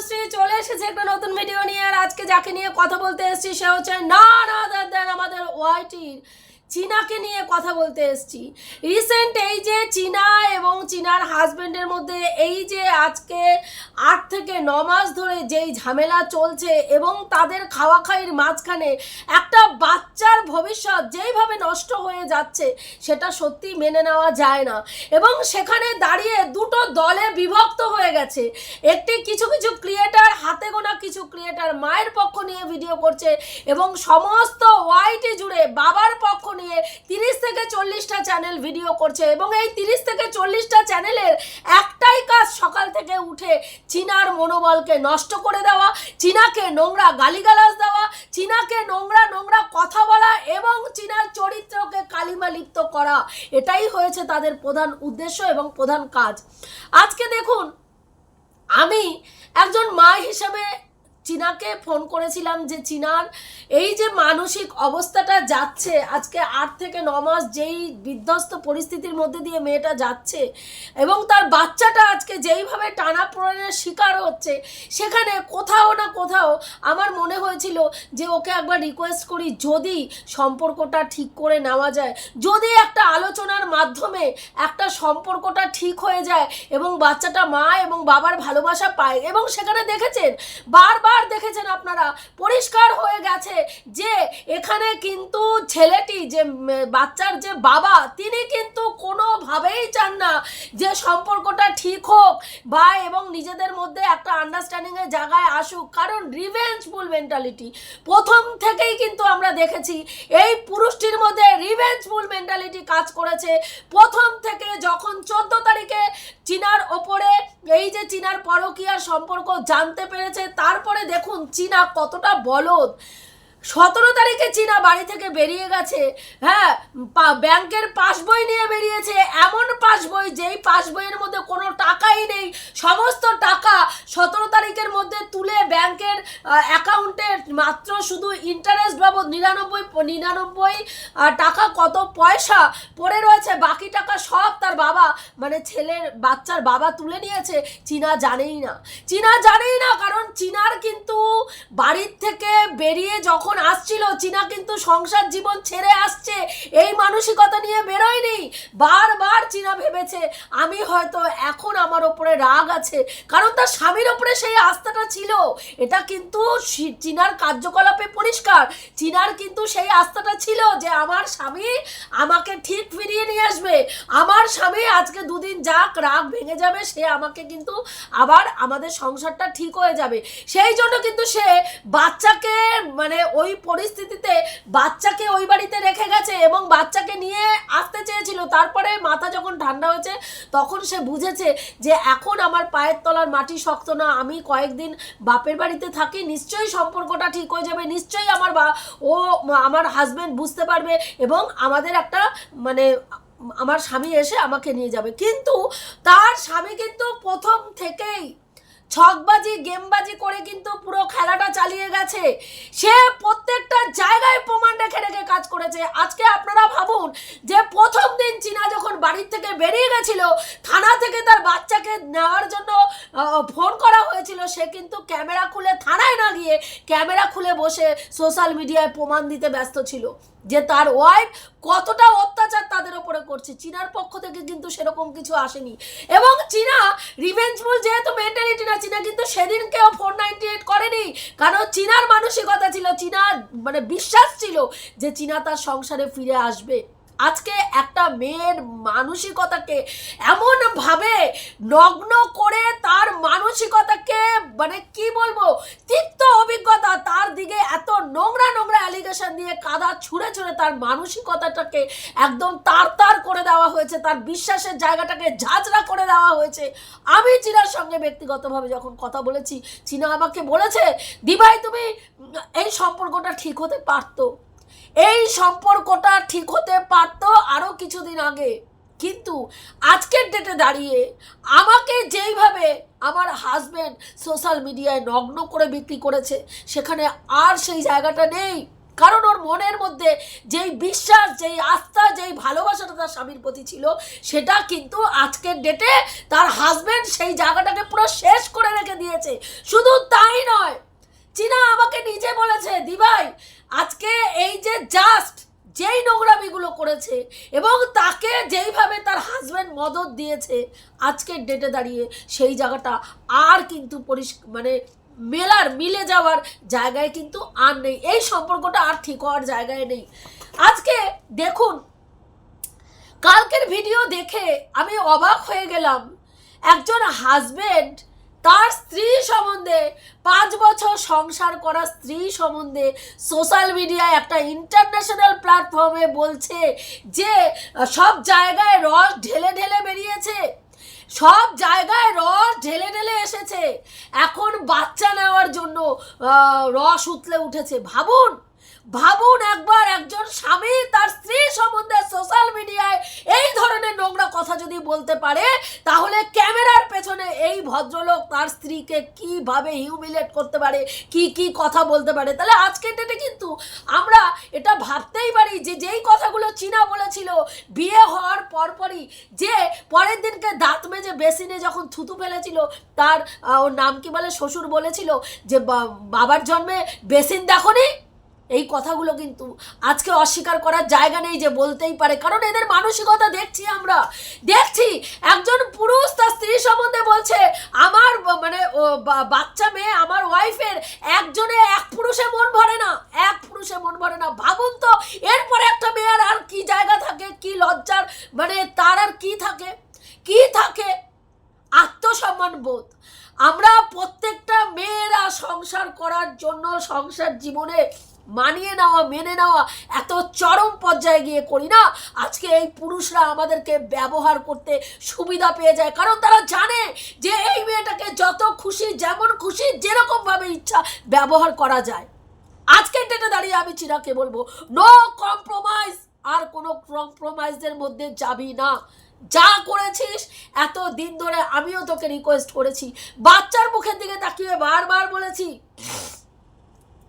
তনুশ্রী চলে এসেছে একটা নতুন ভিডিও নিয়ে, আর আজকে যাকে নিয়ে কথা বলতে এসেছি, সে হচ্ছে না না আমাদের ওয়াইটির চীনাকে নিয়ে কথা বলতে এসেছি। রিসেন্ট এই যে চীনা এবং চীনার হাজবেন্ডের মধ্যে এই যে আজকে আট থেকে ন মাস ধরে যেই ঝামেলা চলছে এবং তাদের খাওয়া খাইয়ের মাঝখানে একটা বাচ্চার ভবিষ্যৎ যেইভাবে নষ্ট হয়ে যাচ্ছে, সেটা সত্যি মেনে নেওয়া যায় না। এবং সেখানে দাঁড়িয়ে দুটো দলে বিভক্ত হয়ে গেছে। একটি কিছু কিছু ক্রিয়েটার হাতে গোনা কিছু ক্রিয়েটার মায়ের পক্ষ নিয়ে ভিডিও করছে এবং সমস্ত ওয়াইটি জুড়ে বাবার পক্ষ নিয়ে তিরিশ থেকে চল্লিশটা চ্যানেল ভিডিও করছে এবং এই তিরিশ থেকে চল্লিশটা চ্যানেলের একটাই কাজ সকাল থেকে উঠে চীনার মনোবলকে নষ্ট করে দেওয়া, চীনাকে নোংরা গালিগালাজ দেওয়া, চীনাকে নোংরা নোংরা কথা বলা এবং চীনার চরিত্রকে কালিমা লিপ্ত করা। এটাই হয়েছে তাদের প্রধান উদ্দেশ্য এবং প্রধান কাজ। আজকে দেখুন, আমি একজন মা হিসেবে চীনাকে ফোন করেছিলাম যে, চীনার এই যে মানসিক অবস্থাটা যাচ্ছে, আজকে আট থেকে ন মাস যেই বিধ্বস্ত পরিস্থিতির মধ্যে দিয়ে মেয়েটা যাচ্ছে এবং তার বাচ্চাটা আজকে যেইভাবে টানা পড়নের শিকার হচ্ছে, সেখানে কোথাও না কোথাও আমার মনে হয়েছিল যে, ওকে একবার রিকোয়েস্ট করি যদি সম্পর্কটা ঠিক করে নেওয়া যায়, যদি একটা আলোচনার মাধ্যমে একটা সম্পর্কটা ঠিক হয়ে যায় এবং বাচ্চাটা মা এবং বাবার ভালোবাসা পায় এবং সেখানে দেখেছেন বারবার দেখেছেন আপনারা, পরিষ্কার হয়ে গেছে যে এখানে কিন্তু ছেলেটি, যে বাচ্চার যে বাবা, তিনি কিন্তু কোনোভাবেই চান না যে সম্পর্কটা ঠিক হোক বা এবং নিজেদের মধ্যে একটা আন্ডারস্ট্যান্ডিংয়ের জায়গায় আসুক। কারণ রিভেঞ্জফুল মেন্টালিটি প্রথম থেকেই কিন্তু আমরা দেখেছি, এই পুরুষটির মধ্যে রিভেঞ্জফুল মেন্টালিটি কাজ করেছে। প্রথম থেকে যখন চোদ্দ তারিখে চীনার ওপরে, এই যে চীনার পরকীয়ার সম্পর্ক জানতে পেরেছে, তারপরে দেখুন চীনা কতটা বলদ। সতেরো তারিখে চীনা বাড়ি থেকে বেরিয়ে গেছে। হ্যাঁ ব্যাংকের পাসবই নিয়ে বেরিয়েছে। এমন পাসবই যেই পাসবইয়ের মধ্যে কোনো টাকাই নেই। সমস্ত টাকা সতেরো তারিখের মধ্যে তুলে ব্যাংকের অ্যাকাউন্টে মাত্র শুধু ইন্টারেস্ট বাবদ নিরানব্বই নিরানব্বই টাকা কত পয়সা পড়ে রয়েছে। বাকি টাকা সব তার বাবা মানে ছেলের বাচ্চার বাবা তুলে নিয়েছে। চীনা জানেই না। চীনা জানেই না, কারণ চীনার কিন্তু বাড়ির থেকে বেরিয়ে যখন আসছিল, চীনা কিন্তু সংসার জীবন ছেড়ে আসছে। এই মানসিকতা নিয়ে বেরোয়নি। বারবার চীনা ভেবেছে, আমি হয়তো এখন আমার ওপরে রাগ আছে। কারণ তার স্বামীর ওপরে সেই আস্থাটা ছিল। এটা কিন্তু চীনার কার্যকলাপে পরিষ্কার। চীনার কিন্তু সেই আস্থাটা ছিল যে, আমার স্বামী আমাকে ঠিক ফিরিয়ে নিয়ে আসবে। আমার স্বামী আজকে দুদিন যাক, রাগ ভেঙে যাবে, সে আমাকে কিন্তু আবার আমাদের সংসারটা ঠিক হয়ে যাবে। সেই জন্য কিন্তু সে বাচ্চাকে মানে ওই পরিস্থিতিতে বাচ্চাকে ওই বাড়িতে রেখে গেছে এবং বাচ্চাকে নিয়ে আসতে চেয়েছিল। তারপরে মাথা যখন ঠান্ডা হয়েছে, তখন সে বুঝেছে যে এখন আমার পায়ের তলার মাটি শক্ত না, আমি কয়েকদিন বাপের বাড়িতে থাকি, নিশ্চয়ই সম্পর্কটা ঠিক হয়ে যাবে, নিশ্চয়ই আমার বা, ও আমার হাজব্যান্ড বুঝতে পারবে এবং আমাদের একটা মানে আমার স্বামী এসে আমাকে নিয়ে যাবে। কিন্তু তার স্বামী কিন্তু প্রথম থেকেই ছকবাজি, গেমবাজি করে কিন্তু পুরো খেলাটা চালিয়ে গেছে। সে প্রত্যেকটা জায়গায় প্রমাণ রেখে রেখে কাজ করেছে। আজকে আপনারা ভাবুন যে প্রথম দিন চীনা যখন বাড়ির থেকে বেরিয়ে গেছিল, থানা থেকে তার বাচ্চাকে নেওয়ার জন্য ফোন করা হয়েছিল, সে কিন্তু ক্যামেরা খুলে থানায় না গিয়ে ক্যামেরা খুলে বসে সোশ্যাল মিডিয়ায় প্রমাণ দিতে ব্যস্ত ছিল। যে তার ওয়াইফ কতটা অত্যাচার তাদের ওপরে করছে। চীনার পক্ষ থেকে কিন্তু সেরকম কিছু আসেনি। এবং চীনা রিভেঞ্জফুল যেহেতু মেন্টালিটি না, চীনা কিন্তু সেদিন কেউ ফোর নাইনটি এইট করেনি। কারণ চীনার মানসিকতা ছিল, চীনা মানে বিশ্বাস ছিল যে চীনা তার সংসারে ফিরে আসবে। আজকে একটা মেয়ের মানসিকতাকে এমনভাবে নগ্ন করে তার মানসিকতাকে মানে কি বলব, তিক্ত অভিজ্ঞতা তার দিকে এত নোংরা নোংরা অ্যালিগেশন দিয়ে কাদা ছুঁড়ে ছুঁড়ে তার মানসিকতাটাকে একদম তার তার করে দেওয়া হয়েছে, তার বিশ্বাসের জায়গাটাকে ঝাঁঝরা করে দেওয়া হয়েছে। আমি চীনার সঙ্গে ব্যক্তিগতভাবে যখন কথা বলেছি, চীনা আমাকে বলেছে, দিভাই তুমি এই সম্পর্কটা ঠিক হতে পারতো। এই সম্পর্কটা ঠিক হতে পারতো আরও কিছুদিন আগে। কিন্তু আজকের ডেটে দাঁড়িয়ে আমাকে যেইভাবে আমার হাজব্যান্ড সোশ্যাল মিডিয়ায় নগ্ন করে বিক্রি করেছে, সেখানে আর সেই জায়গাটা নেই। কারণ ওর মনের মধ্যে যেই বিশ্বাস, যেই আস্থা, যেই ভালোবাসাটা তার স্বামীর প্রতি ছিল, সেটা কিন্তু আজকের ডেটে তার হাজব্যান্ড সেই জায়গাটাকে পুরো শেষ করে রেখে দিয়েছে। শুধু তাই নয়, চীনা আমাকে নিজে বলেছে, দিভাই আজকে এই যে জাস্ট যেই নোংরামিগুলো করেছে এবং তাকে যেইভাবে তার হাজব্যান্ড মদত দিয়েছে আজকের ডেটে দাঁড়িয়ে সেই জায়গাটা আর কিন্তু পরিষ মানে মেলার, মিলে যাওয়ার জায়গায় কিন্তু আর নেই। এই সম্পর্কটা আর ঠিক হওয়ার জায়গায় নেই। আজকে দেখুন, কালকের ভিডিও দেখে আমি অবাক হয়ে গেলাম। একজন হাজবেন্ড তার স্ত্রী সম্বন্ধে পাঁচ বছর সংসার করা স্ত্রী সম্বন্ধে সোশ্যাল মিডিয়ায় একটা ইন্টারন্যাশনাল প্ল্যাটফর্মে বলছে যে, সব জায়গায় রস ঢেলে ঢেলে বেরিয়েছে। সব জায়গায় রস ঢেলে ঢেলে এসেছে। এখন বাচ্চা নেওয়ার জন্য রস উতলে উঠেছে। ভাবুন। ভাবুন একবার একজন স্বামী তার স্ত্রী সম্বন্ধে সোশ্যাল মিডিয়ায় এই ধরনের নোংরা কথা যদি বলতে পারে, তাহলে ক্যামেরার পেছনে এই ভদ্রলোক তার স্ত্রীকে কীভাবে হিউমিলেট করতে পারে, কি কি কথা বলতে পারে? তাহলে আজকের ডেটে কিন্তু আমরা এটা ভাবতেই পারি যে যেই কথাগুলো চীনা বলেছিল, বিয়ে হওয়ার পরপরই যে পরের দিনকে দাঁত মেজে বেসিনে যখন থুতু ফেলেছিল, তার ওর নাম কি বলে? শ্বশুর বলেছিল যে বাবার জন্মে বেসিন দেখনি? এই কথাগুলো কিন্তু আজকে অস্বীকার করার জায়গা নেই যে বলতেই পারে, কারণ এদের মানসিকতা দেখছি আমরা। দেখছি একজন পুরুষ তার স্ত্রী সম্বন্ধে বলছে, আমার মানে বাচ্চা মেয়ে আমার ওয়াইফের একজনে এক পুরুষে মন ভরে না, এক পুরুষে মন ভরে না। ভাবুন তো, এরপরে একটা মেয়ের আর কি জায়গা থাকে, কি লজ্জার মানে তার আর কি থাকে? কি থাকে? আত্মসম্মান বোধ। আমরা প্রত্যেকটা মেয়েরা সংসার করার জন্য, সংসার জীবনে মানিয়ে নেওয়া, মেনে নেওয়া এত চরম পর্যায়ে গিয়ে করি না। আজকে এই পুরুষরা আমাদেরকে ব্যবহার করতে সুবিধা পেয়ে যায়। কারণ তারা জানে যে এই মেয়েটাকে যত খুশি, যেমন খুশি, যেরকমভাবে ইচ্ছা ব্যবহার করা যায়। আজকের ডেটে দাঁড়িয়ে আমি চিরাকে বলব নো কম্প্রোমাইজ আর কোনো কম্প্রোমাইজের মধ্যে যাবি না। যা করেছিস, এত দিন ধরে আমিও তোকে রিকোয়েস্ট করেছি। বাচ্চার মুখের দিকে তাকিয়ে বারবার বলেছি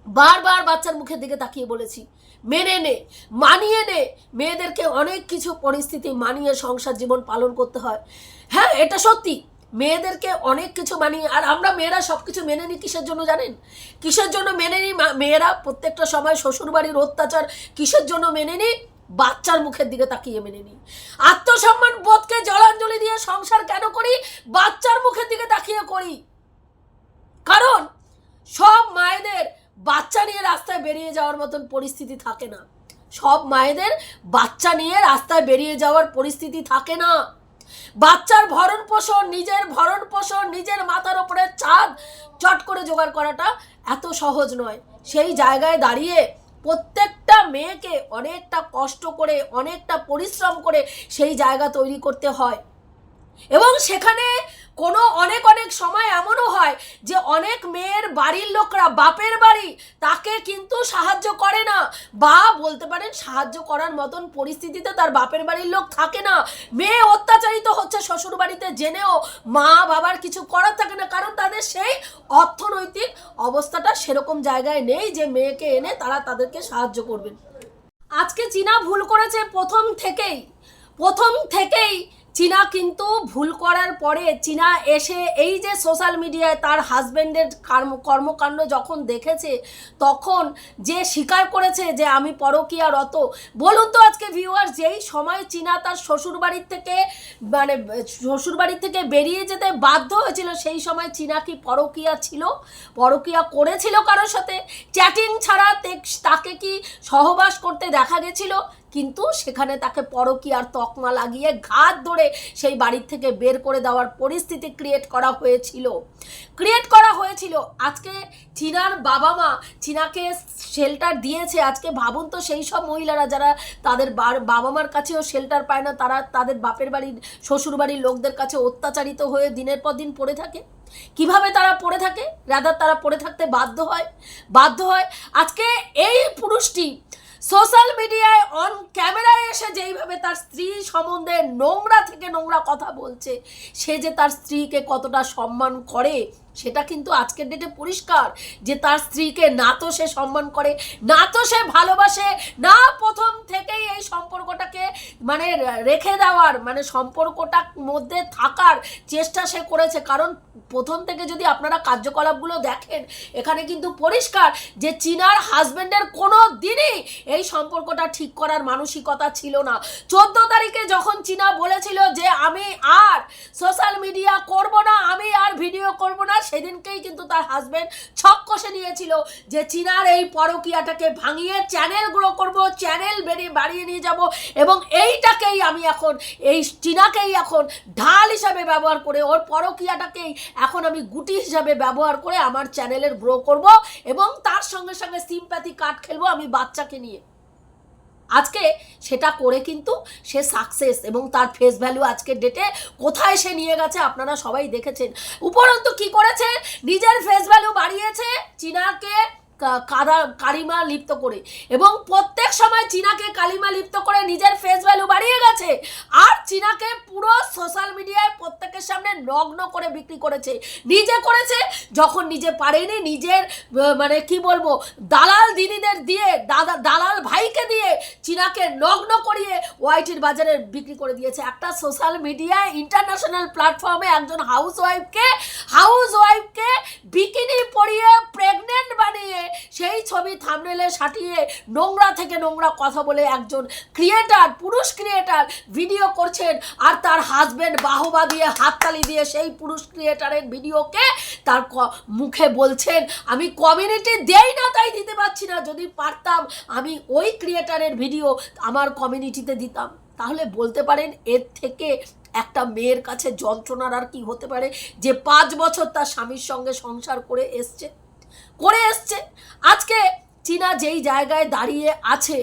বারবার বাচ্চার মুখের দিকে তাকিয়ে বলেছি, মেনে নে, মানিয়ে নে। মেয়েদেরকে অনেক কিছু পরিস্থিতি মানিয়ে সংসার জীবন পালন করতে হয়। হ্যাঁ এটা সত্যি, মেয়েদেরকে অনেক কিছু মানিয়ে, আর আমরা মেয়েরা সব কিছু মেনে নিই কিসের জন্য জানেন? কিসের জন্য মেনে নিই মেয়েরা প্রত্যেকটা সময় শ্বশুরবাড়ির অত্যাচার কিসের জন্য মেনে নিই? বাচ্চার মুখের দিকে তাকিয়ে মেনে নিই। আত্মসম্মান বোধকে জলাঞ্জলি দিয়ে সংসার কেন করি? বাচ্চার মুখের দিকে তাকিয়ে করি। কারণ সব মায়েদের বাচ্চা নিয়ে রাস্তায় বেরিয়ে যাওয়ার মতন পরিস্থিতি থাকে না। সব মায়েদের বাচ্চা নিয়ে রাস্তায় বেরিয়ে যাওয়ার পরিস্থিতি থাকে না। বাচ্চার ভরণ পোষণ, নিজের ভরণ পোষণ, নিজের মাথার ওপরে চাঁদ চট করে জোগাড় করাটা এত সহজ নয়। সেই জায়গায় দাঁড়িয়ে প্রত্যেকটা মেয়েকে অনেকটা কষ্ট করে, অনেকটা পরিশ্রম করে সেই জায়গা তৈরি করতে হয়। এবং সেখানে কোনো অনেক অনেক সময় এমনও হয় যে অনেক মেয়ের বাড়ির লোকরা, বাপের বাড়ি, তাকে কিন্তু সাহায্য করে না। বা বলতে পারেন সাহায্য করার মতন পরিস্থিতিতে তার বাপের বাড়ির লোক থাকে না। মেয়ে অত্যাচারিত হচ্ছে শ্বশুর বাড়িতে জেনেও মা বাবার কিছু করার থাকে না। কারণ তাদের সেই অর্থনৈতিক অবস্থাটা সেরকম জায়গায় নেই যে মেয়েকে এনে তারা তাদেরকে সাহায্য করবেন আজকে চীনা ভুল করেছে প্রথম থেকেই। প্রথম থেকেই চীনা কিন্তু ভুল করার পরে চীনা এসে এই যে সোশ্যাল মিডিয়ায় তার হাজবেন্ডের কর্ম, কর্মকাণ্ড যখন দেখেছে, তখন যে স্বীকার করেছে যে আমি পরকীয়ারত বলুন তো আজকে ভিউয়ার যেই সময় চীনা তার শ্বশুরবাড়ির থেকে মানে শ্বশুরবাড়ির থেকে বেরিয়ে যেতে বাধ্য হয়েছিল, সেই সময় চীনা কি পরকীয়া ছিল? পরকীয়া করেছিল কারোর সাথে? চ্যাটিং ছাড়া তাকে কি সহবাস করতে দেখা গেছিল? কিন্তু সেখানে তাকে পরকীয়ার তকমা লাগিয়ে ঘাত ধরে সেই বাড়ির থেকে বের করে দেওয়ার পরিস্থিতি ক্রিয়েট করা হয়েছিল। ক্রিয়েট করা হয়েছিল। আজকে চীনার বাবা মা চীনাকে শেল্টার দিয়েছে। আজকে ভাবুন তো সেই সব মহিলারা যারা তাদের বাবা মার কাছেও শেল্টার পায় না, তারা তাদের বাপের বাড়ির, শ্বশুর বাড়ির লোকদের কাছে অত্যাচারিত হয়ে দিনের পর দিন পড়ে থাকে। কীভাবে তারা পড়ে থাকে? রাদার তারা পড়ে থাকতে বাধ্য হয়। বাধ্য হয় আজকে এই পুরুষটি সোশ্যাল মিডিয়ায় অন ক্যামেরায় এসে যেইভাবে তার স্ত্রী সম্বন্ধে নোংরা থেকে নোংরা কথা বলছে, সে যে তার স্ত্রীকে কতটা সম্মান করে সেটা কিন্তু আজকের ডেটে পরিষ্কার যে তার স্ত্রীকে না তো সে সম্মান করে, না তো সে ভালোবাসে, না প্রথম থেকেই এই সম্পর্কটাকে মানে রেখে দেওয়ার মানে সম্পর্কটার মধ্যে থাকার চেষ্টা সে করেছে। কারণ প্রথম থেকে যদি আপনারা কার্যকলাপগুলো দেখেন, এখানে কিন্তু পরিষ্কার যে চীনার হাজবেন্ডের কোনো দিনই এই সম্পর্কটা ঠিক করার মানসিকতা ছিল না। চোদ্দ তারিখে যখন চীনা বলেছিল যে আমি আর সোশ্যাল মিডিয়া করব না, আমি আর ভিডিও করব না সেদিনকেই কিন্তু তার হাজবেন্ড ছক কষে নিয়েছিল যে, চীনার এই পরকিয়াটাকে ভাঙিয়ে চ্যানেল গ্রো করব চ্যানেল বেরিয়ে বাড়িয়ে নিয়ে যাব এবং এইটাকেই আমি এখন, এই চীনাকেই এখন ঢাল হিসাবে ব্যবহার করে, ওর পরকিয়াটাকেই এখন আমি গুটি হিসাবে ব্যবহার করে আমার চ্যানেলের গ্রো করব এবং তার সঙ্গে সঙ্গে সিম্প্যাথি কার্ড খেলব আমি বাচ্চাকে নিয়ে। আজকে সেটা করে কিন্তু সে সাকসেস এবং তার ফেস ভ্যালু আজকের ডেটে কোথায় সে নিয়ে গেছে আপনারা সবাই দেখেছেন। উপরন্তু কি করেছে? নিজের ফেস ভ্যালু বাড়িয়েছে চীনাকে কাদা কালিমা লিপ্ত করে। এবং প্রত্যেক সময় চীনাকে কালিমা লিপ্ত করে নিজের ফেস ভ্যালু বাড়িয়ে গেছে। আর চীনাকে পুরো সোশ্যাল মিডিয়ায় প্রত্যেকের সামনে নগ্ন করে বিক্রি করেছে। নিজে করেছে, যখন নিজে পারেনি, নিজের মানে কি বলব, দালাল দিদিদের দিয়ে, দাদা, দালাল ভাইকে দিয়ে চীনাকে নগ্ন করিয়ে ওয়াইটির বাজারে বিক্রি করে দিয়েছে। একটা সোশ্যাল মিডিয়ায় ইন্টারন্যাশনাল প্ল্যাটফর্মে একজন হাউস ওয়াইফকে হাউস ওয়াইফকে বিকিনি পরিয়ে প্রেগনেন্ট বানিয়ে সেই ছবি থামনেলে সাটিয়ে নোংরা থেকে নোংরা কথা বলে একজন ক্রিয়েটার পুরুষ ক্রিয়েটার ভিডিও করছেন আর তার হাজবেন্ড বাহবা দিয়ে হাততালি দিয়ে সেই পুরুষ ক্রিয়েটারের ভিডিওকে তার মুখে বলছেন, আমি কমিউনিটি দেই না, তাই দিতে পারছি না। যদি পারতাম, আমি ওই ক্রিয়েটারের ভিডিও আমার কমিউনিটিতে দিতাম। তাহলে বলতে পারেন এর থেকে একটা মেয়ের কাছে যন্ত্রণার আর কি হতে পারে যে পাঁচ বছর তার স্বামীর সঙ্গে সংসার করে এসছে। করে এসছে। আজকে চীনা যেই জায়গায় দাঁড়িয়ে আছে,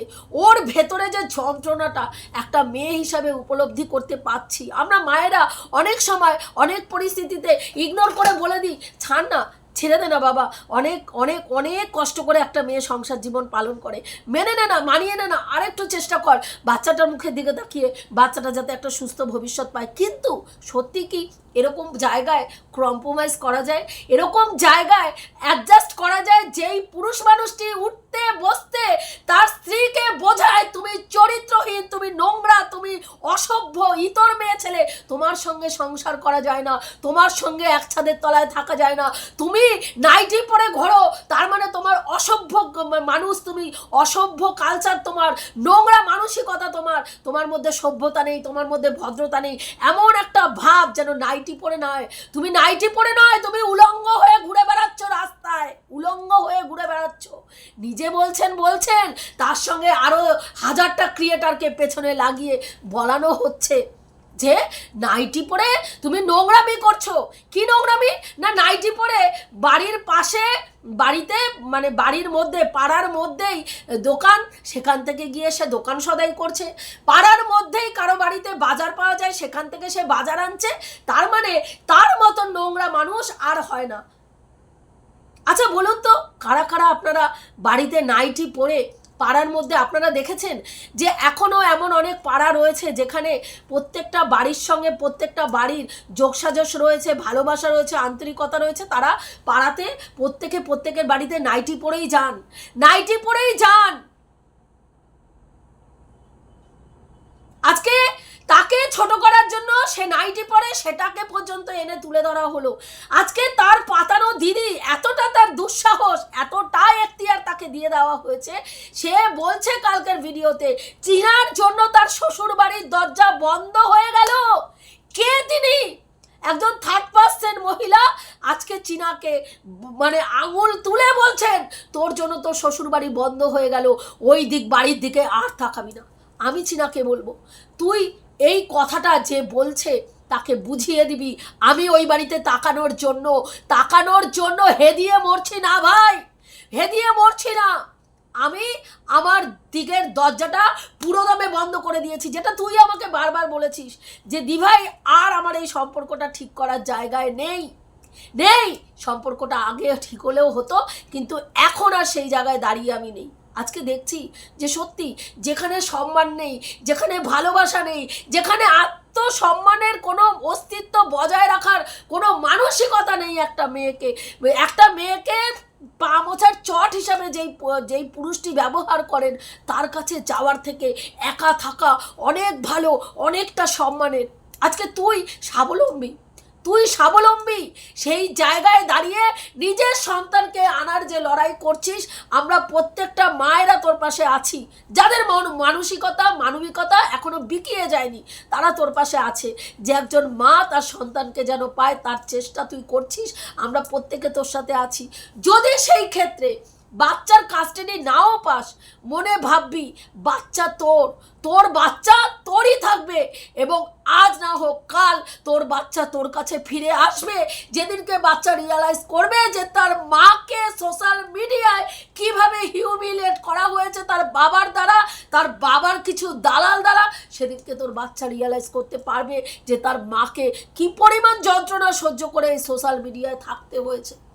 ওর ভেতরে যে যন্ত্রণাটা একটা মেয়ে হিসাবে উপলব্ধি করতে পারছি। আমরা মায়েরা অনেক সময় অনেক পরিস্থিতিতে ইগনোর করে বলে দিই, ছাড় না ছেড়ে দে না বাবা। অনেক অনেক অনেক কষ্ট করে একটা মেয়ে সংসার জীবন পালন করে। মেনে নে না, মানিয়ে নে না, আরেকটু চেষ্টা কর। বাচ্চাটার মুখের দিকে তাকিয়ে বাচ্চাটা যাতে একটা সুস্থ ভবিষ্যৎ পায়। কিন্তু সত্যি কি এরকম জায়গায় কম্প্রোমাইজ করা যায়? এরকম জায়গায় অ্যাডজাস্ট করা যায় যেই পুরুষ মানুষটি উঠতে, বসতে, তার স্ত্রীকে বোঝায়, তুমি চরিত্রহীন, তুমি নোংরা, তুমি অসভ্য, ইতর মেয়ে ছেলে। তোমার সঙ্গে সংসার করা যায় না। তোমার সঙ্গে এক ছাদের তলায় থাকা যায় না। তুমি নাইটি পরে ঘোরো, তার মানে তোমার অসভ্য মানুষ, তুমি অসভ্য কালচার তোমার নোংরা মানসিকতা তোমার তোমার মধ্যে সভ্যতা নেই, তোমার মধ্যে ভদ্রতা নেই, এমন একটা ভাব যেন নাইটি পরে নয়। তুমি নাইটি পরে নয়, তুমি উলঙ্গ হয়ে ঘুরে বেড়াচ্ছ রাস্তায়, উলঙ্গ হয়ে ঘুরে বেড়াচ্ছ। নিজে বলছেন বলছেন, তার সঙ্গে আরও হাজারটা ক্রিয়েটারকে পেছনে লাগিয়ে বলানো হচ্ছে। যে নাইটি পরে তুমি নোংরামি করছ। কি নোংরামি? না নাইটি পরে বাড়ির পাশে, বাড়িতে মানে বাড়ির মধ্যে, পাড়ার মধ্যেই দোকান, সেখান থেকে গিয়ে সে দোকান সদাই করছে। পাড়ার মধ্যেই কারও বাড়িতে বাজার পাওয়া যায়, সেখান থেকে সে বাজার আনছে। তার মানে তার মতন নোংরা মানুষ আর হয় না। আচ্ছা বলুন তো, কারা কারা আপনারা বাড়িতে নাইটি পরে পাড়ার মধ্যে আপনারা দেখেছেন যে এখনও এমন অনেক পাড়া রয়েছে যেখানে প্রত্যেকটা বাড়ির সঙ্গে প্রত্যেকটা বাড়ির যোগসাজস রয়েছে, ভালোবাসা রয়েছে, আন্তরিকতা রয়েছে, তারা পাড়াতে প্রত্যেকে প্রত্যেকের বাড়িতে নাইটি পরেই যান। নাইটি পরেই যান! আজকে তাকে ছোট করার জন্য সে নাইটি পরে সেটাকে পর্যন্ত এনে তুলে ধরা হলো। আজকে তার পাতানো দিদি এতটা তার দুঃসাহস এতটা এখতিয়ার তাকে দিয়ে দেওয়া হয়েছে, সে বলছে কালকের ভিডিওতে, চিনার জন্য তার শ্বশুর বাড়ির দরজা বন্ধ হয়ে গেল। কে তিনি? একজন থার্ড পার্সেন্ট মহিলা আজকে চীনাকে মানে আঙুল তুলে বলছেন, তোর জন্য তোর শ্বশুর বাড়ি বন্ধ হয়ে গেল, ওই দিক বাড়ির দিকে আর তাকাবি না। আমি চীনাকে বলব, তুই এই কথাটা যে বলছে তাকে বুঝিয়ে দিবি। আমি ওই বাড়িতে তাকানোর জন্য তাকানোর জন্য হেদিয়ে মরছি না ভাই। হেদিয়ে মরছি না। আমি আমার দিকের দরজাটা পুরোদমে বন্ধ করে দিয়েছি, যেটা তুই আমাকে বারবার বলেছিস যে, দিভাই, আর আমার এই সম্পর্কটা ঠিক করার জায়গায় নেই। নেই। সম্পর্কটা আগে ঠিক হলেও হতো, কিন্তু এখন আর সেই জায়গায় দাঁড়িয়ে আমি নেই। আজকে দেখছি যে সত্যি যেখানে সম্মান নেই, যেখানে ভালোবাসা নেই, যেখানে আত্মসম্মানের কোনো অস্তিত্ব বজায় রাখার কোনো মানসিকতা নেই একটা মেয়েকে একটা মেয়েকে পা মোছার চট হিসাবে যেই যেই পুরুষটি ব্যবহার করেন, তার কাছে যাওয়ার থেকে একা থাকা অনেক ভালো, অনেকটা সম্মানের। আজকে তুই স্বাবলম্বী। তুই স্বাবলম্বী। সেই জায়গায় দাঁড়িয়ে নিজের সন্তানকে আনার যে লড়াই করছিস, আমরা প্রত্যেকটা মায়েরা তোর পাশে আছি। যাদের মন- মানসিকতা, মানবিকতা এখনও বিকিয়ে যায়নি, তারা তোর পাশে আছে। যে একজন মা তার সন্তানকে যেন পায়, তার চেষ্টা তুই করছিস, আমরা প্রত্যেকে তোর সাথে আছি। যদি সেই ক্ষেত্রে বাচ্চার কাস্টাডি নাও পাস। মনে ভাববি, বাচ্চা তোর তোর বাচ্চা তোরই থাকবে এবং আজ না হোক কাল তোর বাচ্চা তোর কাছে ফিরে আসবে। যেদিনকে বাচ্চা রিয়ালাইজ করবে যে তার মাকে সোশ্যাল মিডিয়ায় কীভাবে হিউমিলেট করা হয়েছে তার বাবার দ্বারা, তার বাবার কিছু দালাল দ্বারা, সেদিনকে তোর বাচ্চা রিয়ালাইজ করতে পারবে যে তার মাকে কি পরিমাণ যন্ত্রণা সহ্য করে এই সোশ্যাল মিডিয়ায় থাকতে হয়েছে।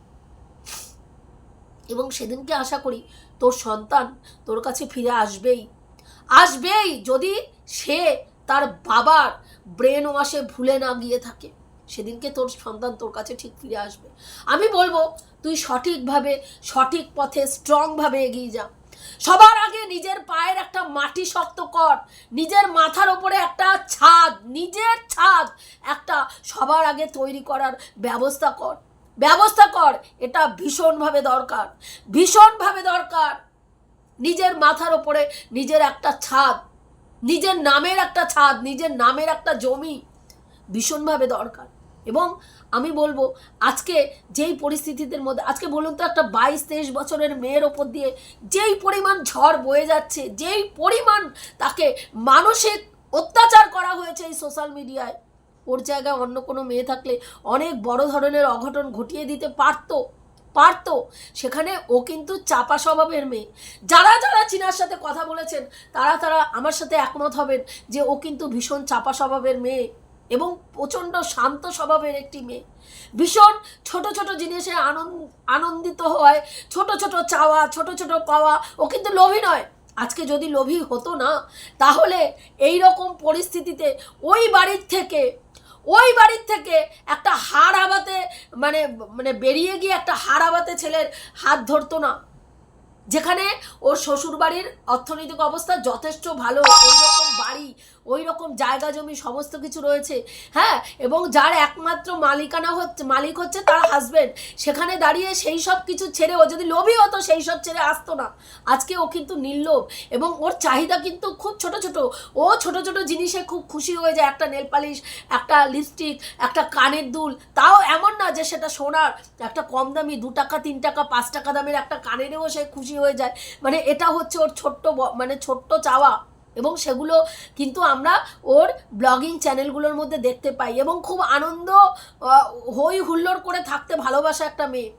এবং সেদিনকে আশা করি তোর সন্তান তোর কাছে ফিরে আসবেই। আসবেই যদি সে তার বাবার ব্রেন ওয়াশে ভুলে না গিয়ে থাকে। সেদিনকে তোর সন্তান তোর কাছে ঠিক ফিরে আসবে। আমি বলব, তুই সঠিকভাবে, সঠিক পথে স্ট্রংভাবে এগিয়ে যা। সবার আগে নিজের পায়ের একটা মাটি শক্ত কর। নিজের মাথার ওপরে একটা ছাদ, নিজের ছাদ একটা সবার আগে তৈরি করার ব্যবস্থা কর। ব্যবস্থা কর, এটা ভীষণভাবে দরকার। ভীষণভাবে দরকার। নিজের মাথার ওপরে নিজের একটা ছাদ, নিজের নামের একটা ছাদ, নিজের নামের একটা জমি ভীষণভাবে দরকার। এবং আমি বলব, আজকে যেই পরিস্থিতিদের মধ্যে, আজকে বলুন তো একটা বাইশ, তেইশ বছরের মেয়ের ওপর দিয়ে যেই পরিমাণ ঝড় বয়ে যাচ্ছে, যেই পরিমাণ তাকে মানসিক অত্যাচার করা হয়েছে এই সোশ্যাল মিডিয়ায় ওর জায়গায় অন্য কোনো মেয়ে থাকলে অনেক বড় ধরনের অঘটন ঘটিয়ে দিতে পারতো পারতো। সেখানে ও কিন্তু চাপা স্বভাবের মেয়ে। যারা যারা চীনার সাথে কথা বলেছেন, তারা তারা আমার সাথে একমত হবেন যে ও কিন্তু ভীষণ চাপা স্বভাবের মেয়ে এবং প্রচণ্ড শান্ত স্বভাবের একটি মেয়ে। ভীষণ ছোট ছোট জিনিসে আনন্দ আনন্দিত হয়, ছোট ছোট চাওয়া, ছোট ছোট পাওয়া। ও কিন্তু লোভী নয়। আজকে যদি লোভী হতো না, তাহলে এই রকম পরিস্থিতিতে ওই বাড়ির থেকে ওই বাড়ির থেকে একটা হাড় আবাতে মানে মানে বেরিয়ে গিয়ে একটা হাড় আবাতে ছেলের হাত ধরতো না। যেখানে ওর শ্বশুর বাড়ির অর্থনৈতিক অবস্থা যথেষ্ট ভালো ওই রকম বাড়ি ওই রকম জায়গা, জমি, সমস্ত কিছু রয়েছে। হ্যাঁ এবং যার একমাত্র মালিকানা হচ্ছে, মালিক হচ্ছে তার হাজবেন্ড সেখানে দাঁড়িয়ে সেই সব কিছু ছেড়ে ও যদি লোভী হতো, সেই সব ছেড়ে আসতো না। আজকে ও কিন্তু নির্লোভ এবং ওর চাহিদা কিন্তু খুব ছোট ছোট। ও ছোট ছোট জিনিসে খুব খুশি হয়ে যায়। একটা নেল পালিশ একটা লিপস্টিক একটা কানের দুল। তাও এমন না যে সেটা সোনার। একটা কম দামি দু টাকা, তিন টাকা, পাঁচ টাকা দামের একটা কানেরেও সে খুশি হয়ে যায়। মানে এটা হচ্ছে ওর ছোট্ট মানে ছোট্ট চাওয়া। এবং সেগুলো কিন্তু আমরা ওর ব্লগিং চ্যানেলগুলোর মধ্যে দেখতে পাই এবং খুব আনন্দ হই হুল্লোড় করে থাকতে ভালোবাসা একটা মেয়ে।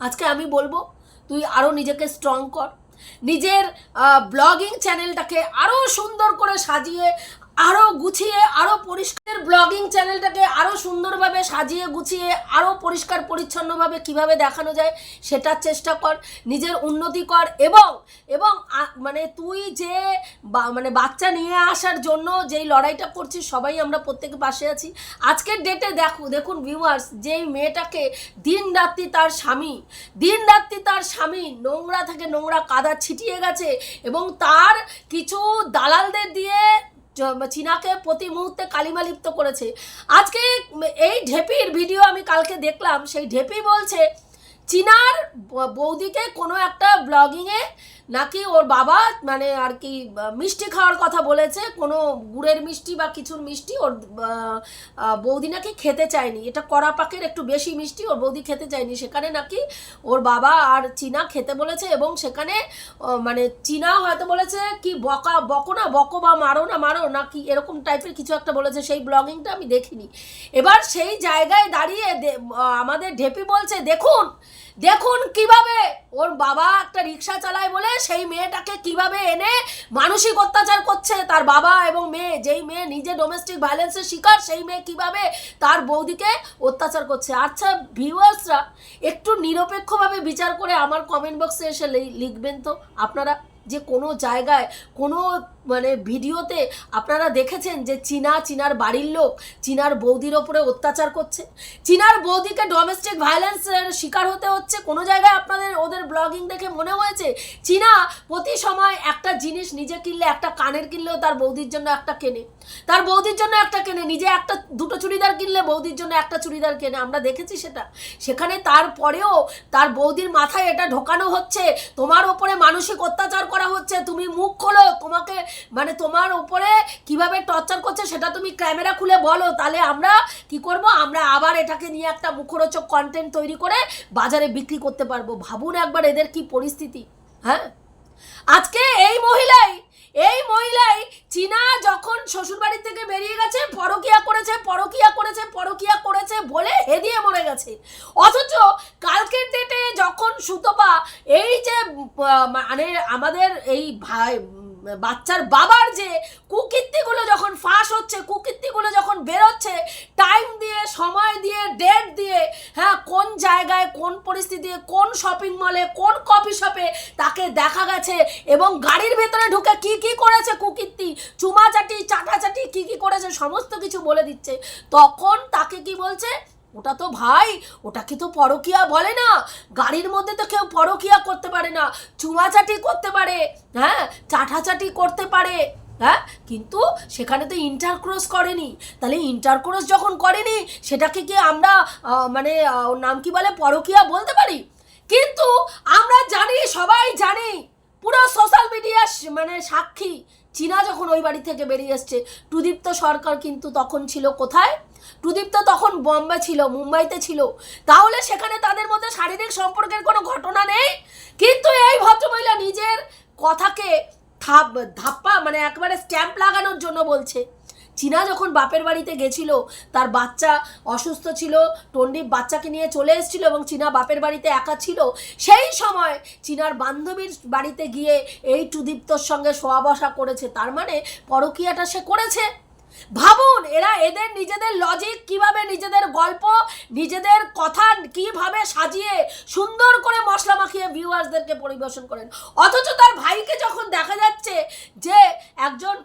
আজকে আমি বলব, তুই আরও নিজেকে স্ট্রং কর। নিজের ব্লগিং চ্যানেলটাকে আরও সুন্দর করে সাজিয়ে আরও গুছিয়ে আরও পরিষ্কার ব্লগিং চ্যানেলটাকে আরও সুন্দরভাবে সাজিয়ে গুছিয়ে আরও পরিষ্কার পরিচ্ছন্নভাবে কীভাবে দেখানো যায় সেটার চেষ্টা কর, নিজের উন্নতি কর এবং এবং মানে তুই যে মানে বাচ্চা নিয়ে আসার জন্য যেই লড়াইটা করছিস, সবাই আমরা প্রত্যেকে পাশে আছি। আজকের ডেটে দেখো, দেখুন ভিউয়ার্স যেই মেয়েটাকে দিন রাত্রি তার স্বামী, দিন রাত্রি তার স্বামী নোংরা থেকে নোংরা কাদা ছিটিয়ে গেছে এবং তার কিছু দালালদের দিয়ে চীনাকে প্রতি মুহূর্তে কালিমা লিপ্ত করেছে। আজকে এই ঢেপির ভিডিও আমি কালকে দেখলাম, সেই ঢেপি বলছে, চীনার বৌদিকে কোনো একটা ব্লগিংয়ে নাকি ওর বাবা মানে আর কি মিষ্টি খাওয়ার কথা বলেছে, কোনো গুড়ের মিষ্টি বা কিছুর মিষ্টি ওর বৌদি নাকি খেতে চায়নি। এটা কড়া পাকের একটু বেশি মিষ্টি, ওর বৌদি খেতে চায়নি। সেখানে নাকি ওর বাবা আর চীনা খেতে বলেছে এবং সেখানে মানে চীনা হয়তো বলেছে কি, বকা, বকো না, বকো বা মারো না মারো না কি এরকম টাইপের কিছু একটা বলেছে। সেই ব্লগিংটা আমি দেখিনি। এবার সেই জায়গায় দাঁড়িয়ে আমাদের ঢেপি বলছে, দেখুন দেখুন কীভাবে ওর বাবা একটা রিক্সা চালায় বলে সেই মেয়েটাকে কীভাবে এনে মানসিক অত্যাচার করছে তার বাবা এবং মেয়ে? যেই মেয়ে নিজে ডোমেস্টিক ভায়োলেন্সের শিকার, সেই মেয়ে কীভাবে তার বৌদিকে অত্যাচার করছে? আচ্ছা ভিউয়ার্সরা একটু নিরপেক্ষভাবে বিচার করে আমার কমেন্ট বক্সে এসে লিখবেন তো। আপনারা যে কোনো জায়গায়, কোনো মানে ভিডিওতে আপনারা দেখেছেন যে চীনা, চীনার বাড়ির লোক, চীনার বৌদির ওপরে অত্যাচার করছে? চীনার বৌদিকে ডোমেস্টিক ভায়োলেন্সের শিকার হতে হচ্ছে? কোনো জায়গায় আপনাদের ওদের ব্লগিং দেখে মনে হয়েছে? চীনা প্রতি সময় একটা জিনিস নিজে কিনলে, একটা কানের কিনলেও তার বৌদির জন্য একটা কেনে। তার বৌদির জন্য একটা নিজে একটা, দুটো চুড়িদার কিনলে বৌদির জন্য একটা চুড়িদার কেনে, আমরা দেখেছি সেটা। সেখানে তারপরেও তার বৌদির মাথায় এটা ঢোকানো হচ্ছে, তোমার ওপরে মানসিক অত্যাচার করা হচ্ছে, তুমি মুখ খোলো, তোমাকে মানে তোমার ওপরে কীভাবে টর্চার করছে সেটা তুমি ক্যামেরা খুলে বলো, তাহলে আমরা কি করব, আমরা আবার এটাকে নিয়ে একটা মুখরোচক কন্টেন্ট তৈরি করে বাজারে বিক্রি করতে পারব। ভাবুন একবার এদের কি পরিস্থিতি হ্যাঁ? আজকে এই মহিলাই এই মহিলাই চীনা যখন শ্বশুরবাড়ি থেকে বেরিয়ে গেছে, পরকিয়া করেছে পরকিয়া করেছে পরকিয়া করেছে বলে হেদিয়ে মরে গেছে। অথচ কালকের ডেটে যখন সুতপা এই যে মানে আমাদের এই ভাই বাচ্চার বাবার যে কুকীর্তিগুলো যখন ফাঁস হচ্ছে, কুকীর্তিগুলো যখন বেরোচ্ছে টাইম দিয়ে, সময় দিয়ে ডেট হ্যাঁ কোন জায়গায়, কোন পরিস্থিতি কোন শপিং মলে কোন কফি শপে তাকে দেখা গেছে এবং গাড়ির ভেতরে ঢুকে কি কি করেছে কুকীর্তি, চুমাচাটি, চাটাচাটি, কি কি করেছে, সমস্ত কিছু বলে দিচ্ছে। তখন তাকে কি বলছে? ওটা তো ভাই ওটাকে তো পরকিয়া বলে না। গাড়ির মধ্যে তো কেউ পরকিয়া করতে পারে না। চুমাচাটি করতে পারে হ্যাঁ চাটাচাটি করতে পারে। হ্যাঁ? কিন্তু সেখানে তো ইন্টারক্রস করেনি। তাহলে ইন্টারক্রস যখন করেনি, সেটাকে কি আমরা মানে নাম কি বলে? পরকিয়া বলতে পারি? কিন্তু আমরা জানি, সবাই জানি, পুরো সোশ্যাল মিডিয়া মানে সাক্ষী চীনা যখন ওই বাড়ি থেকে বেরিয়ে এসছে। টুদীপ্ত সরকার কিন্তু তখন ছিল কোথায়? টুদীপ্ত তখন বম্বে ছিল, মুম্বাইতে ছিল। তাহলে সেখানে তাদের মধ্যে শারীরিক সম্পর্কের কোনো ঘটনা নেই? কিন্তু এই ভদ্রমহিলা নিজের কথাকে থাপ ধাপ্পা মানে একবারে স্ট্যাম্প লাগানোর জন্য বলছে। চীনা যখন বাপের বাড়িতে গেছিল, তার বাচ্চা অসুস্থ ছিল টন্ডিপ বাচ্চাকে নিয়ে চলে এসেছিল এবং চীনা বাপের বাড়িতে একা ছিল, সেই সময় চীনার বান্ধবীর বাড়িতে গিয়ে এই টুদীপ্তর সঙ্গে শোয়া বসা করেছে। তার মানে পরকীয়াটা সে করেছে। ভাবুন, এরা এদের নিজেদের লজিক কীভাবে নিজেদের গল্প, নিজেদের কথা কীভাবে সাজিয়ে সুন্দর করে মশলা মাখিয়ে ভিউয়ার্সদেরকে পরিবেশন করেন। অথচ তার ভাইকে যখন দেখা যাচ্ছে যে একজন,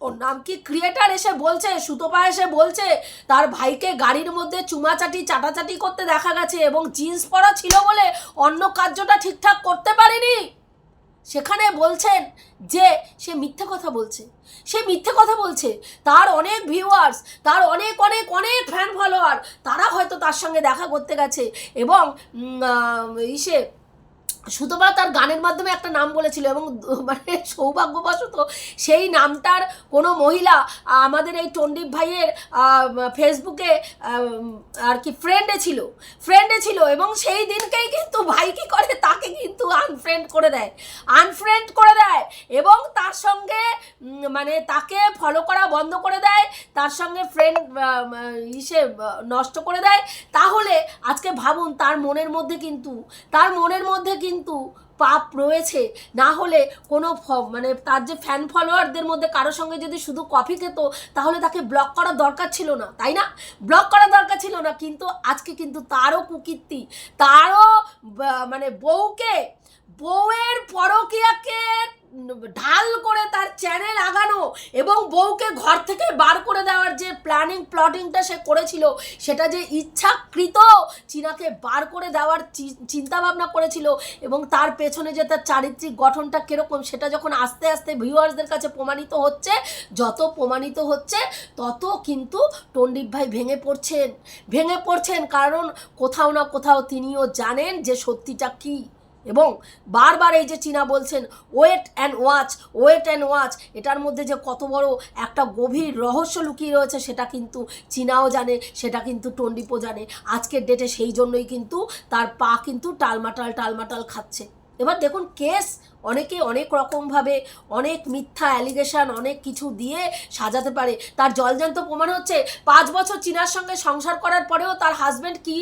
ওর নাম কি? ক্রিয়েটার এসে বলছে, সুতপা এসে বলছে, তার ভাইকে গাড়ির মধ্যে চুমাচাটি, চাটাচাটি করতে দেখা গেছে এবং জিন্স পরা ছিল বলে অন্য কার্যটা ঠিকঠাক করতে পারেনি। সেখানে বলছেন যে সে মিথ্যে কথা বলছে। সে মিথ্যে কথা বলছে। তার অনেক ভিউয়ার্স তার অনেক অনেক অনেক ফ্যান ফলোয়ার তারা হয়তো তার সঙ্গে দেখা করতে গেছে এবং ইসে সুতপা তার গানের মাধ্যমে একটা নাম বলেছিল এবং মানে সৌভাগ্যবশত সেই নামটার কোনো মহিলা আমাদের এই টন্ডিপ ভাইয়ের ফেসবুকে আর কি ফ্রেন্ডে ছিল ফ্রেন্ডে ছিল এবং সেই দিনকেই কিন্তু ভাই কি করে, তাকে কিন্তু আনফ্রেন্ড করে দেয়। আনফ্রেন্ড করে দেয় এবং তার সঙ্গে মানে তাকে ফলো করা বন্ধ করে দেয়, তার সঙ্গে ফ্রেন্ড ইসে নষ্ট করে দেয়। তাহলে আজকে ভাবুন, তার মনের মধ্যে কিন্তু, তার মনের মধ্যে কিন্তু পাপ রয়েছে। না হলে কোনো মানে তার যে ফ্যান ফলোয়ারদের মধ্যে কারোর সঙ্গে যদি শুধু কফি খেত, তাহলে তাকে ব্লক করার দরকার ছিল না, তাই না? ব্লক করা দরকার ছিল না, কিন্তু আজকে কিন্তু তারও কুকীর্তি, তারও মানে বউকে, বউয়ের পরকিয়াকে ঢাল করে তার চ্যানেল আগানো এবং বউকে ঘর থেকে বার করে দেওয়ার যে প্ল্যানিং প্লটিংটা সে করেছিল, সেটা যে ইচ্ছাকৃত চীনাকে বার করে দেওয়ার চিন্তা ভাবনা করেছিল এবং তার পেছনে যে তার চারিত্রিক গঠনটা কীরকম, সেটা যখন আস্তে আস্তে ভিউয়ার্সদের কাছে প্রমাণিত হচ্ছে, যত প্রমাণিত হচ্ছে, তত কিন্তু টন্ডিত ভাই ভেঙে পড়ছেন। ভেঙে পড়ছেন কারণ কোথাও না কোথাও তিনিও জানেন যে সত্যিটা কী। এবং বারবার এই যে চীনা বলছেন wait and watch wait and watch এটার মধ্যে যে কত বড় একটা গভীর রহস্য লুকিয়ে রয়েছে সেটা কিন্তু চীনাও জানে, সেটা কিন্তু টন্ডিপো জানে। আজকের ডেটে সেই জন্যই কিন্তু তার পা কিন্তু টালমাটাল টালমাটাল খাচ্ছে। এবার দেখুন কেস অনেকে অনেক রকমভাবে অনেক মিথ্যা অ্যালিগেশন অনেক কিছু দিয়ে সাজাতে পারে। তার জলজান্ত প্রমাণ হচ্ছে পাঁচ বছর চীনার সঙ্গে সংসার করার পরেও তার হাজব্যান্ড কি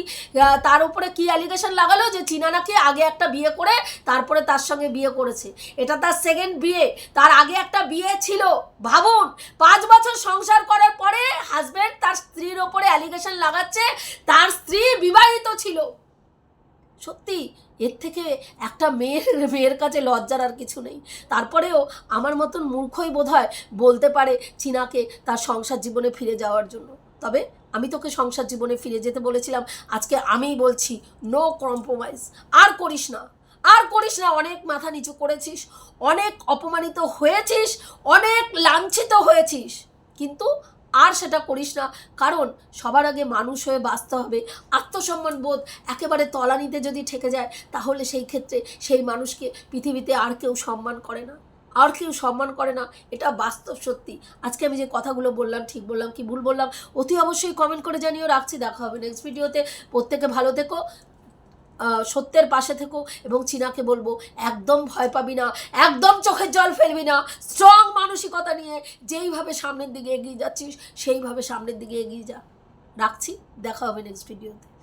তার উপরে কি অ্যালিগেশন লাগালো যে চীনা নাকি আগে একটা বিয়ে করে তারপরে তার সঙ্গে বিয়ে করেছে? এটা তার সেকেন্ড বিয়ে। তার আগে একটা বিয়ে ছিল। ভাবুন, পাঁচ বছর সংসার করার পরে হাজব্যান্ড তার স্ত্রীর ওপরে অ্যালিগেশন লাগাচ্ছে, তার স্ত্রী বিবাহিত ছিল। সত্যি এর থেকে একটা মেয়ের মেয়ের কাছে লজ্জার আর কিছু নেই। তারপরেও আমার মতন মূর্খই বোধ হয় বলতে পারে চীনাকে তার সংসার জীবনে ফিরে যাওয়ার জন্য। তবে আমি তোকে সংসার জীবনে ফিরে যেতে বলেছিলাম, আজকে আমিই বলছি নো কম্প্রোমাইজ আর করিস না। আর করিস না, অনেক মাথা নিচু করেছিস, অনেক অপমানিত হয়েছিস, অনেক লাঞ্ছিত হয়েছিস। কিন্তু আর সেটা করিস না। কারণ সবার আগে মানুষ হয়ে বাঁচতে হবে। আত্মসম্মান বোধ একেবারে তলানিতে যদি ঠেকে যায়, তাহলে সেই ক্ষেত্রে সেই মানুষকে পৃথিবীতে আর কেউ সম্মান করে না। আর কেউ সম্মান করে না, এটা বাস্তব সত্যি। আজকে আমি যে কথাগুলো বললাম, ঠিক বললাম কি ভুল বললাম, অতি অবশ্যই কমেন্ট করে জানিও। রাখছি, দেখা হবে নেক্সট ভিডিওতে প্রত্যেকে ভালো থেকো। সত্যের পাশে থেকো এবং চীনাকে বলব, একদম ভয় পাবি না, একদম চোখের জল ফেলবি না। স্ট্রং মানসিকতা নিয়ে যেইভাবে সামনের দিকে এগিয়ে যাচ্ছিস, সেইভাবে সামনের দিকে এগিয়ে যা। রাখছি, দেখা হবে নেক্সট ভিডিওতে